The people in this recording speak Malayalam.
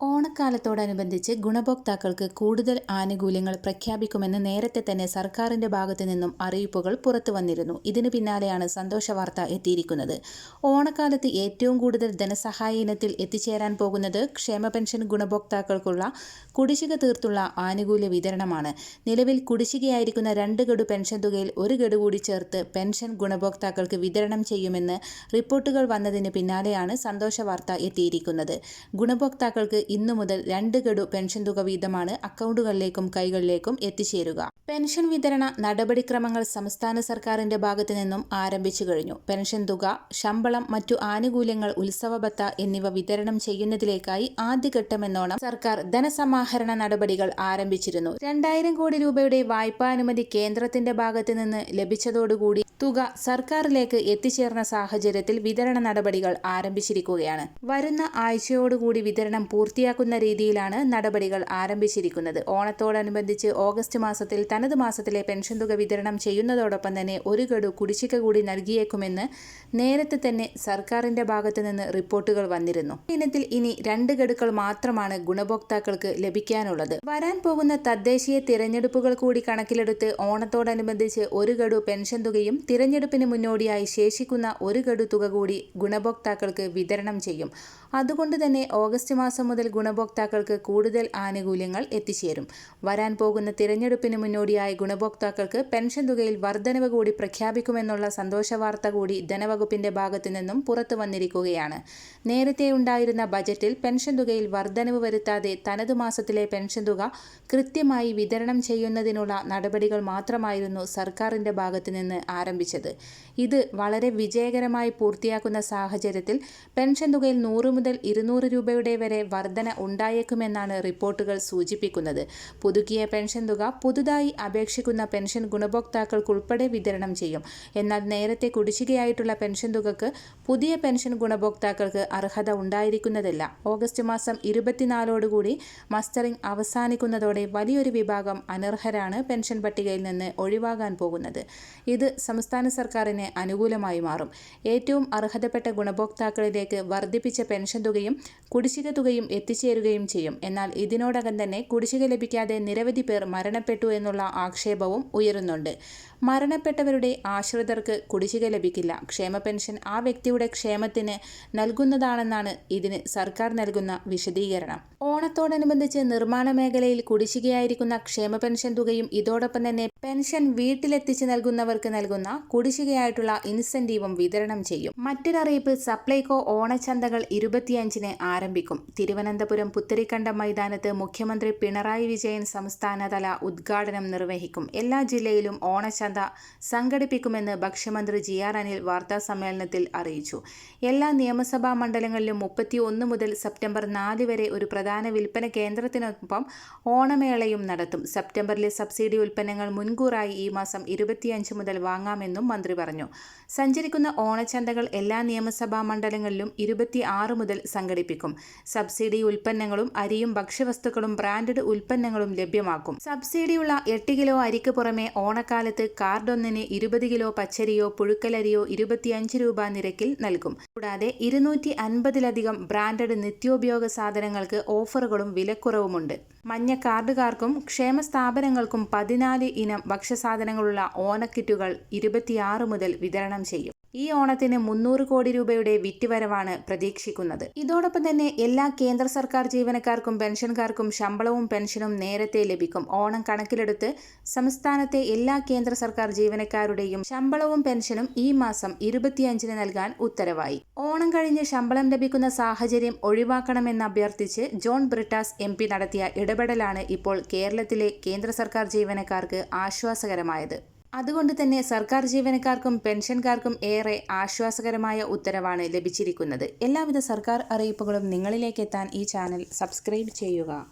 ഓണക്കാലത്തോടനുബന്ധിച്ച് ഗുണഭോക്താക്കൾക്ക് കൂടുതൽ ആനുകൂല്യങ്ങൾ പ്രഖ്യാപിക്കുമെന്ന് നേരത്തെ തന്നെ സർക്കാരിന്റെ ഭാഗത്തു നിന്നും അറിയിപ്പുകൾ പുറത്തു വന്നിരുന്നു. ഇതിനു പിന്നാലെയാണ് സന്തോഷ വാർത്ത എത്തിയിരിക്കുന്നത്. ഓണക്കാലത്ത് ഏറ്റവും കൂടുതൽ ധനസഹായ ഇനത്തിൽ എത്തിച്ചേരാൻ പോകുന്നത് ക്ഷേമ പെൻഷൻ ഗുണഭോക്താക്കൾക്കുള്ള കുടിശ്ശിക തീർത്തുള്ള ആനുകൂല്യ വിതരണമാണ്. നിലവിൽ കുടിശ്ശികയായിരിക്കുന്ന രണ്ട് ഗഡു പെൻഷൻ തുകയിൽ ഒരു ഗഡു കൂടി ചേർത്ത് പെൻഷൻ ഗുണഭോക്താക്കൾക്ക് വിതരണം ചെയ്യുമെന്ന് റിപ്പോർട്ടുകൾ വന്നതിന് പിന്നാലെയാണ് സന്തോഷ വാർത്ത എത്തിയിരിക്കുന്നത്. ഗുണഭോക്താക്കൾക്ക് ഇന്നു മുതൽ രണ്ട് ഗഡു പെൻഷൻ തുക വീതമാണ് അക്കൗണ്ടുകളിലേക്കും കൈകളിലേക്കും എത്തിച്ചേരുക. പെൻഷൻ വിതരണ നടപടിക്രമങ്ങൾ സംസ്ഥാന സർക്കാരിന്റെ ഭാഗത്തു നിന്നും ആരംഭിച്ചു കഴിഞ്ഞു. പെൻഷൻ തുക ശമ്പളം മറ്റു ആനുകൂല്യങ്ങൾ ഉത്സവബത്ത എന്നിവ വിതരണം ചെയ്യുന്നതിലേക്കായി ആദ്യഘട്ടമെന്നോണം സർക്കാർ ധനസമാഹരണ നടപടികൾ ആരംഭിച്ചിരുന്നു. രണ്ടായിരം കോടി രൂപയുടെ വായ്പാനുമതി കേന്ദ്രത്തിന്റെ ഭാഗത്തു നിന്ന് ലഭിച്ചതോടുകൂടി തുക സർക്കാരിലേക്ക് എത്തിച്ചേർന്ന സാഹചര്യത്തിൽ വിതരണ നടപടികൾ ആരംഭിച്ചിരിക്കുകയാണ്. വരുന്ന ആഴ്ചയോടുകൂടി വിതരണം പൂർത്തിയാക്കുന്ന രീതിയിലാണ് നടപടികൾ ആരംഭിച്ചിരിക്കുന്നത്. ഓണത്തോടനുബന്ധിച്ച് ഓഗസ്റ്റ് മാസത്തിൽ തനത് മാസത്തിലെ പെൻഷൻ തുക വിതരണം ചെയ്യുന്നതോടൊപ്പം തന്നെ ഒരു ഗഡു കുടിശ്ശിക കൂടി നൽകിയേക്കുമെന്ന് നേരത്തെ തന്നെ സർക്കാരിന്റെ ഭാഗത്തു നിന്ന് റിപ്പോർട്ടുകൾ വന്നിരുന്നു. ഇനത്തിൽ ഇനി രണ്ട് ഗഡുക്കൾ മാത്രമാണ് ഗുണഭോക്താക്കൾക്ക് ലഭിക്കാനുള്ളത്. വരാൻ പോകുന്ന തദ്ദേശീയ തിരഞ്ഞെടുപ്പുകൾ കൂടി കണക്കിലെടുത്ത് ഓണത്തോടനുബന്ധിച്ച് ഒരു ഗഡു പെൻഷൻ തുകയും തിരഞ്ഞെടുപ്പിന് മുന്നോടിയായി ശേഷിക്കുന്ന ഒരു ഗഡു തുക കൂടി ഗുണഭോക്താക്കൾക്ക് വിതരണം ചെയ്യും. അതുകൊണ്ട് തന്നെ ഓഗസ്റ്റ് മാസം മുതൽ ഗുണഭോക്താക്കൾക്ക് കൂടുതൽ ആനുകൂല്യങ്ങൾ എത്തിച്ചേരും. വരാൻ പോകുന്ന തിരഞ്ഞെടുപ്പിന് മുന്നോടിയായി ഗുണഭോക്താക്കൾക്ക് പെൻഷൻ തുകയിൽ വർധനവ് കൂടി പ്രഖ്യാപിക്കുമെന്നുള്ള സന്തോഷ വാർത്ത കൂടി ധനവകുപ്പിന്റെ ഭാഗത്തു നിന്നും പുറത്തു വന്നിരിക്കുകയാണ്. നേരത്തെ ഉണ്ടായിരുന്ന ബജറ്റിൽ പെൻഷൻ തുകയിൽ വർധനവ് വരുത്താതെ തനതു മാസത്തിലെ പെൻഷൻ തുക കൃത്യമായി വിതരണം ചെയ്യുന്നതിനുള്ള നടപടികൾ മാത്രമായിരുന്നു സർക്കാരിന്റെ ഭാഗത്തു നിന്ന് ആരംഭിച്ചത്. ഇത് വളരെ വിജയകരമായി പൂർത്തിയാക്കുന്ന സാഹചര്യത്തിൽ പെൻഷൻ തുകയിൽ നൂറ് മുതൽ ഇരുന്നൂറ് രൂപയുടെ വരെ വർധന ഉണ്ടായേക്കുമെന്നാണ് റിപ്പോർട്ടുകൾ സൂചിപ്പിക്കുന്നത്. പുതുക്കിയ പെൻഷൻ തുക പുതുതായി അപേക്ഷിക്കുന്ന പെൻഷൻ ഗുണഭോക്താക്കൾക്കുൾപ്പെടെ വിതരണം ചെയ്യും. എന്നാൽ നേരത്തെ കുടിശ്ശികയായിട്ടുള്ള പെൻഷൻ തുകക്ക് പുതിയ പെൻഷൻ ഗുണഭോക്താക്കൾക്ക് അർഹത ഉണ്ടായിരിക്കുന്നതല്ല. ഓഗസ്റ്റ് മാസം ഇരുപത്തിനാലോടുകൂടി മസ്റ്ററിംഗ് അവസാനിക്കുന്നതോടെ വലിയൊരു വിഭാഗം അനർഹരാണ് പെൻഷൻ പട്ടികയിൽ നിന്ന് ഒഴിവാകാൻ പോകുന്നത്. ഇത് സംസ്ഥാന സർക്കാരിന് അനുകൂലമായി മാറും. ഏറ്റവും അർഹതപ്പെട്ട ഗുണഭോക്താക്കളിലേക്ക് വർദ്ധിപ്പിച്ച പെൻഷൻ തുകയും കുടിശ്ശിക തുകയും എത്തിച്ചേരുകയും ചെയ്യും. എന്നാൽ ഇതിനോടകം തന്നെ കുടിശ്ശിക ലഭിക്കാതെ നിരവധി പേർ മരണപ്പെട്ടു എന്നുള്ള ആക്ഷേപവും ഉയരുന്നുണ്ട്. മരണപ്പെട്ടവരുടെ ആശ്രിതർക്ക് കുടിശ്ശിക ലഭിക്കില്ല. ക്ഷേമ പെൻഷൻ ആ വ്യക്തിയുടെ ക്ഷേമത്തിന് നൽകുന്നതാണെന്നാണ് ഇതിന് സർക്കാർ നൽകുന്ന വിശദീകരണം. ഓണത്തോടനുബന്ധിച്ച് നിർമ്മാണ മേഖലയിൽ കുടിശ്ശികയായിരിക്കുന്ന ക്ഷേമ പെൻഷൻ തുകയും ഇതോടൊപ്പം തന്നെ പെൻഷൻ വീട്ടിലെത്തിച്ച് നൽകുന്നവർക്ക് നൽകുന്ന കുടിശ്ശികയായിട്ടുള്ള ഇൻസെന്റീവും വിതരണം ചെയ്യും. മറ്റൊരറിയിപ്പ് സപ്ലൈകോ ഓണച്ചന്തകൾ ഇരുപത്തിയഞ്ചിന് ആരംഭിക്കും. തിരുവനന്തപുരം പുത്തരിക്കണ്ടം മൈതാനത്ത് മുഖ്യമന്ത്രി പിണറായി വിജയൻ സംസ്ഥാനതല ഉദ്ഘാടനം നിർവഹിക്കും. എല്ലാ ജില്ലയിലും ഓണച്ചന്ത സംഘടിപ്പിക്കുമെന്ന് ഭക്ഷ്യമന്ത്രി ജി ആർ അനിൽ വാർത്താസമ്മേളനത്തിൽ അറിയിച്ചു. എല്ലാ നിയമസഭാ മണ്ഡലങ്ങളിലും മുപ്പത്തി ഒന്ന് മുതൽ സെപ്റ്റംബർ നാല് വരെ ഒരു പ്രധാന വിൽപ്പന കേന്ദ്രത്തിനൊപ്പം ഓണമേളയും നടത്തും. സെപ്റ്റംബറിലെ സബ്സിഡി ഉൽപ്പന്നങ്ങൾ മുൻകൂറായി ഈ മാസം ഇരുപത്തിയഞ്ച് മുതൽ വാങ്ങാമെന്നും മന്ത്രി പറഞ്ഞു. സഞ്ചരിക്കുന്ന ഓണച്ചന്തകൾ എല്ലാ നിയമസഭാ മണ്ഡലങ്ങളിലും ഇരുപത്തി ആറ് മുതൽ സംഘടിപ്പിക്കും. സബ്സിഡി ഉൽപ്പന്നങ്ങളും അരിയും ഭക്ഷ്യവസ്തുക്കളും ബ്രാൻഡഡ് ഉൽപ്പന്നങ്ങളും ലഭ്യമാക്കും. സബ്സിഡിയുള്ള എട്ട് കിലോ അരിക്ക് പുറമെ ഓണക്കാലത്ത് കാർഡൊന്നിന് ഇരുപത് കിലോ പച്ചരിയോ പുഴുക്കലരിയോ ഇരുപത്തിയഞ്ച് രൂപ നിരക്കിൽ നൽകും. കൂടാതെ ഇരുന്നൂറ്റി അൻപതിലധികം ബ്രാൻഡഡ് നിത്യോപയോഗ സാധനങ്ങൾക്ക് ഓഫറുകളും വിലക്കുറവുമുണ്ട്. മഞ്ഞ കാർഡുകാർക്കും ക്ഷേമ സ്ഥാപനങ്ങൾക്കും പതിനാല് ഇനം ഭക്ഷ്യസാധനങ്ങളുള്ള ഓണക്കിറ്റുകൾ ഇരുപത്തിയാറ് മുതൽ വിതരണം ചെയ്യും. ഈ ഓണത്തിന് മുന്നൂറ് കോടി രൂപയുടെ വിറ്റുവരവാണ് പ്രതീക്ഷിക്കുന്നത്. ഇതോടൊപ്പം തന്നെ എല്ലാ കേന്ദ്ര സർക്കാർ ജീവനക്കാർക്കും പെൻഷൻകാർക്കും ശമ്പളവും പെൻഷനും നേരത്തെ ലഭിക്കും. ഓണം കണക്കിലെടുത്ത് സംസ്ഥാനത്തെ എല്ലാ കേന്ദ്ര സർക്കാർ ജീവനക്കാരുടെയും ശമ്പളവും പെൻഷനും ഈ മാസം ഇരുപത്തിയഞ്ചിന് നൽകാൻ ഉത്തരവായി. ഓണം കഴിഞ്ഞ് ശമ്പളം ലഭിക്കുന്ന സാഹചര്യം ഒഴിവാക്കണമെന്ന് അഭ്യർത്ഥിച്ച് ജോൺ ബ്രിട്ടാസ് എം നടത്തിയ ഇടപെടലാണ് ഇപ്പോൾ കേരളത്തിലെ കേന്ദ്ര സർക്കാർ ജീവനക്കാർക്ക് ആശ്വാസകരമായത്. അതുകൊണ്ട് തന്നെ സർക്കാർ ജീവനക്കാർക്കും പെൻഷൻകാർക്കും ഏറെ ആശ്വാസകരമായ ഉത്തരവാണ് ലഭിച്ചിരിക്കുന്നത്. എല്ലാവിധ സർക്കാർ അറിയിപ്പുകളും നിങ്ങളിലേക്ക് എത്താൻ ഈ ചാനൽ സബ്സ്ക്രൈബ് ചെയ്യുക.